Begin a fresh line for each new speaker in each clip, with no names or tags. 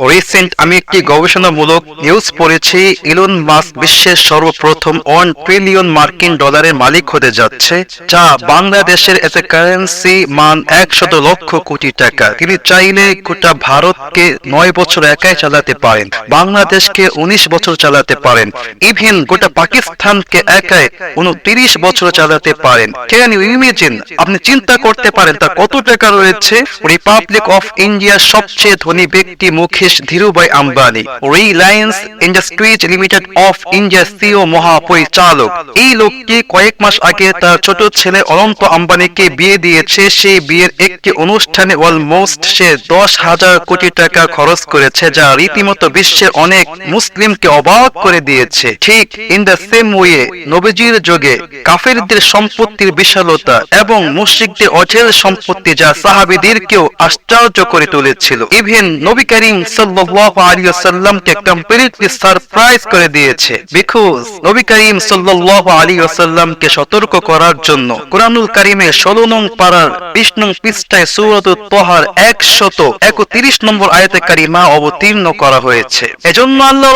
Recent আমি একটি গবেষণামূলক নিউজ পড়েছি ইলন মাস্ক বিশ্বের সর্বপ্রথম ওয়ান ট্রিলিয়ন মার্কিন ডলারের মালিক হতে যাচ্ছে, যা বাংলাদেশের এতে কারেন্সি মান একশত লক্ষ কোটি টাকা। তিনি চাইলে গোটা ভারতকে নয় বছর একাই চালাতে পারেন, বাংলাদেশকে উনিশ বছর চালাতে পারেন ইভেন গোটা পাকিস্তানকে একাই উনত্রিশ বছর চালাতে পারেন। ক্যান ইউ ইমেজিন আপনি চিন্তা করতে পারেন, তার কত টাকা রয়েছে? রিপাবলিক অফ ইন্ডিয়ার সবচেয়ে ধনী ব্যক্তি Mukesh Dhirubhai Ambani Reliance Industries Limited of ইন্ডিয়ার সিও মহাপরিচালক এই লোকটি কয়েক মাস আগে তার ছোট ছেলে অনন্ত আম্বানিকে বিয়ে দিয়েছে। সেই বিয়ের একটি অনুষ্ঠানে অলমোস্ট সে দশ হাজার কোটি টাকা খরচ করেছে, যা রীতিমতো বিশ্বের অনেক মুসলিমকে অবাক করে দিয়েছে। ঠিক ইন দ্য সেম ওয়ে নবীজির যোগে কাফেরদের সম্পত্তির বিশালতা এবং মুশরিকদের অঢেল সম্পত্তি যা সাহাবিদেরকেও আশ্চর্য করে তুলেছিল। ইভেন নবী করিম সাল্লাল্লাহু আলাইহি ওয়াসাল্লামকে কমপ্লিটলি সারপ্রাইজ করে দিয়েছে। বিকজ নবী করিম সাল্লাল্লাহু আলাইহি ওয়াসাল্লামকে সতর্ক করার জন্য কোরআনুল কারিমে 16 নং পারার 20 নং পৃষ্ঠায় সূরাতুত তাহার 131 নম্বর আয়াতে কারিমা অবতীর্ণ করা হয়েছে। এজন্য আল্লাহ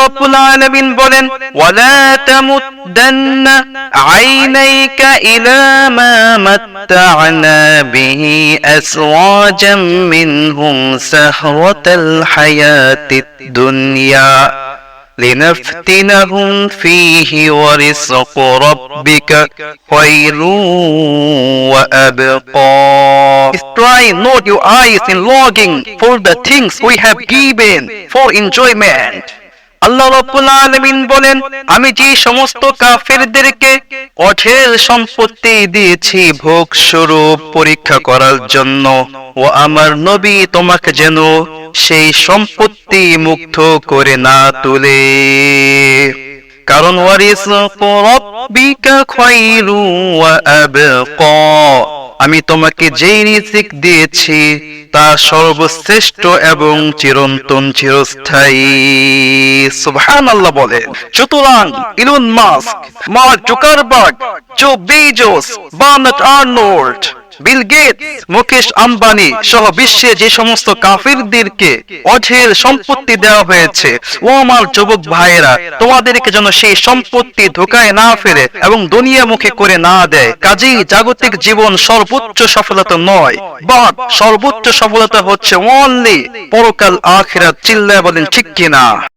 বলেন تمدن عينيك إلى ما متعنا به أسواجا منهم سهرة الحياة الدنيا لنفتنهم فيه ورزق ربك خير وأبقى Destroy not your eyes in longing for the things we have given for enjoyment. আল্লাহ আলমিন বলেন, আমি যে সমস্ত কাফেরদেরকে অঢেল সম্পত্তি দিয়েছি ভোগ স্বরূপ পরীক্ষা করার জন্য, ও আমার নবী তোমাকে যেন সেই সম্পত্তি মুক্ত করে না তুলে। কারণ আমি তোমাকে যেই রিজিক দিয়েছি, তা সর্বশ্রেষ্ঠ এবং চিরন্তন চিরস্থায়ী। সুবহানাল্লাহ বলে সুতরাং Elon Musk, Mark Zuckerberg, Joe Bezos, Bernard Arnault Bill Gates Mukesh Ambani সহ বিশ্বে যে সমস্ত কাফিরদেরকে অঢেল সম্পত্তি দেওয়া হয়েছে, ও আমার যুবক ভাইয়েরা, তোমাদেরকে যেন সেই সম্পত্তি ধোকায় না ফেলে এবং দুনিয়া মুখে করে না দেয়। কাজেই জাগতিক জীবন সর্বোচ্চ সফলতা নয়, বাট সর্বোচ্চ সফলতা হচ্ছে অনলি পরকাল আখিরাত, চিল্লায় বলেন, ঠিক কিনা?